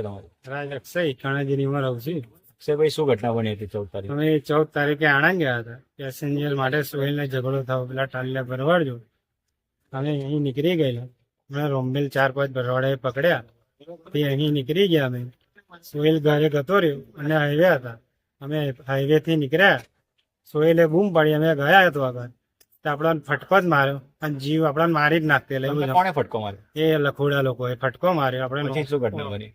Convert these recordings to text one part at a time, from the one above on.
છે તમારું? રાજ અક્ષય કાણાજીરીમાં રહું છું. અક્ષયભાઈ શું ઘટના બની હતી ચૌદ તારીખ? અમે ચૌદ તારીખે આણંદ ગયા હતા. પેસેન્જર માટે સોહેલને ઝઘડો થયો. પેલા ટાલીને ભરવાડજો. અમે અહીં નીકળી ગયેલા. રોમબેલ ચાર પાંચ ભરવાડા પકડ્યા. તે અહીં નીકળી ગયા અમે. સોહેલ ઘરે ગતો રહ્યો. અને હાઈવે હતા. અમે હાઈવે થી નીકળ્યા. સોહેલે બૂમ પાડી. અમે ગયા હતો આગળ. તો આપણાને ફટકો જ માર્યો. અને જીવ આપણાને મારી જ નાખતે. એટલે કોણે ફટકો માર્યો? એ લખોડા લોકોએ ફટકો માર્યો. આપણે શું ઘટના બની?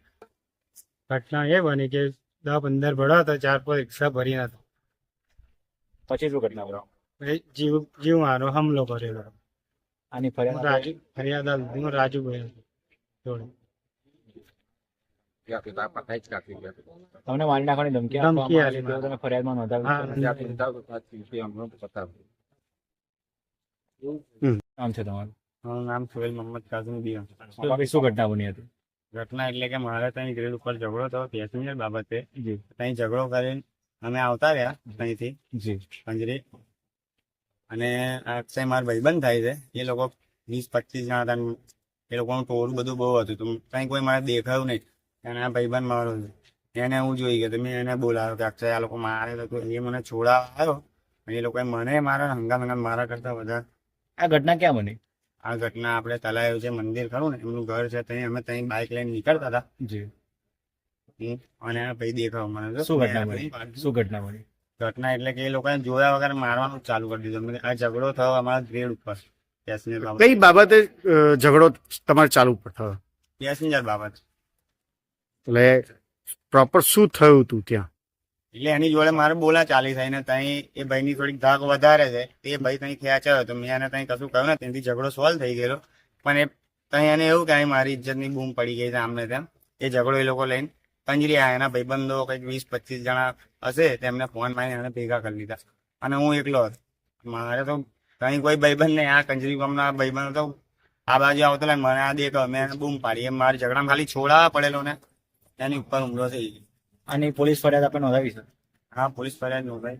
ઘટના એ બની કે દસ પંદર ભરા હતા ચાર પાંચ રિક્ષા ભરી હતા પછી શું ઘટના બની? જીવ જીવ મારો હમલો કરેલો. આની ફરિયાદ રાજુ ફરિયાદ હું રાજુ ભાઈ જોડે. તમને મારી નાખવાની ધમકી ધમકી તમે ફરિયાદમાં નોંધાવી હા. નામ છે તમારું? મારું નામ સુહેલ મોહમ્મદ કાઝમ શું ઘટના બની હતી? ઘટના એટલે કે મારે ત્યાં ગ્રેડ ઉપર ઝઘડો થયો પેસેન્જર બાબતે. જી. ત્યાં ઝઘડો કરીને અમે આવતા રહ્યા ત્યાંથી જી. પંજરી. અને અક્ષય મારા ભાઈબંધ થાય છે એ લોકો વીસ પચીસ જણા હતા. એ લોકોનું ટોળું બધું બહુ હતું. તો ત્યાં કોઈ મારે દેખાયું નહીં. અને આ ભાઈબંધ મારો એને હું જોઈ ગયો. તો મેં એને બોલાવ્યો કે અક્ષય આ લોકો મારે તો એ મને છોડાવ આવ્યો. એ લોકોએ મને મારા હંગામ હંગામ મારા કરતા વધારે. આ ઘટના ક્યાં બની? આ ઘટના આપણે તલાયું છે મંદિર ખરું ને એમનું ઘર છે ત્યાં અમે ત્યાં બાઇક લઈને નીકળતા હતા. જી. અને આ ભાઈ દેખાવ મને શું ઘટના બની? શું ઘટના બની? ઘટના એટલે કે એ લોકોને જોયા વગર મારવાનું ચાલુ કરી દીધું. મને આ ઝઘડો થયો અમારા ગ્રેડ ઉપર પેસેન્જર બાબત. કઈ બાબતે ઝઘડો તમારે ચાલુ પર થયો? પેસેન્જર બાબત. એટલે પ્રોપર શું થયું હતું ત્યાં? એટલે એની જોડે મારે બોલા ચાલી થાય ને ત્યાં એ ભાઈની થોડીક ધાક વધારે છે. તે ભાઈ ત્યાં ખેંચાયો તો મેં એને ત્યાં કશું કહ્યું ને ત્યાંથી ઝઘડો સોલ્વ થઈ ગયેલો. પણ એ ત્યાં એને એવું કે મારી ઇજ્જતની બૂમ પડી ગઈ છે આમને તેમ. એ ઝઘડો એ લોકો લઈને પંજરી આવ્યા એના ભાઈબંધો કંઈક વીસ, પચીસ જણા હશે તેમને ફોન મારીને એને ભેગા કરી લીધા. અને હું એકલો હતો. મારે તો કઈ કોઈ ભાઈબંધ નહીં. આ કંજરી ગામના ભાઈબંધ તો આ બાજુ આવતો મને આ દેખ. મેં એને બૂમ પાડી. એમ મારી ઝઘડામાં ખાલી છોડાવા પડેલો ને. એની ઉપર હુમલો થઈ ગયો. આની પોલીસ ફરિયાદ આપણે નોંધાવી છે. હા પોલીસ ફરિયાદ નોંધાઈ.